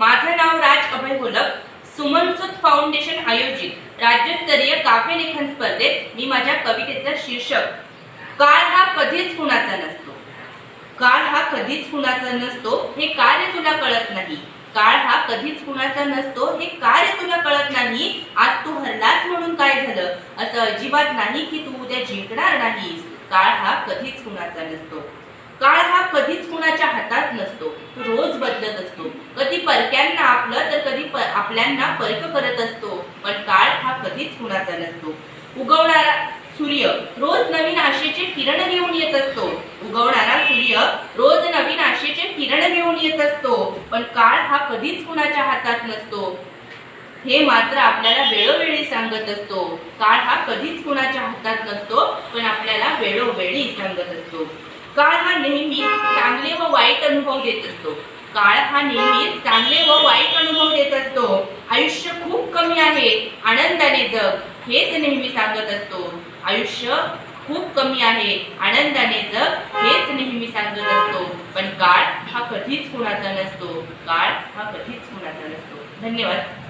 माझं नाव राज अभय होलक सुमनसुत फाउंडेशन आयोजित. राज्यस्तरीय काव्य लेखन स्पर्धेत मी माझ्या कवितेचं शीर्षक. काळ हा कधीच कुणाचा नसतो. काळ हा कधीच कुणाचा नसतो हे कार्य तुला कळत नाही. काळ हा कधीच कुणाचा नसतो हे कार्य तुला कळत नाही. आज तू हरलास म्हणून काय झालं? असं अजिबात नाही की तू उद्या जिंकणार नाहीस. काळ हा कधीच कुणाचा नसतो. काळ हा कधीच कुणाच्या हातात नसतो. तो रोज बदलत परक्यांना आपलं तर कधी प- आपल्यांना परक करत असतो पण काळ हा कधीच कुणाचा नसतो. उगवणारा सूर्य रोज नवीन आशेचे किरण घेऊन येत असतो. उगवणारा सूर्य रोज नवीन आशेचे किरण घेऊन येत असतो पण काळ हा कधीच कुणाच्या हातात नसतो. हे मात्र आपल्याला वेळोवेळी सांगत असतो. काळ हा कधीच कुणाच्या हातात नसतो पण आपल्याला वेळोवेळी सांगत असतो. काळ हा नेहमी चांगले व वाईट अनुभव देत असतो. काळ हा नेहमी चांगले व वाईट अनुभव देत असतो. आयुष्य खूप कमी आहे आनंदाने जग हेच नेहमी सांगत असतो. आयुष्य खूप कमी आहे आनंदाने जग हेच नेहमी सांगत असतो. पण काळ हा कधीच कुणाचा नसतो. काळ हा कधीच कुणाचा नसतो. धन्यवाद.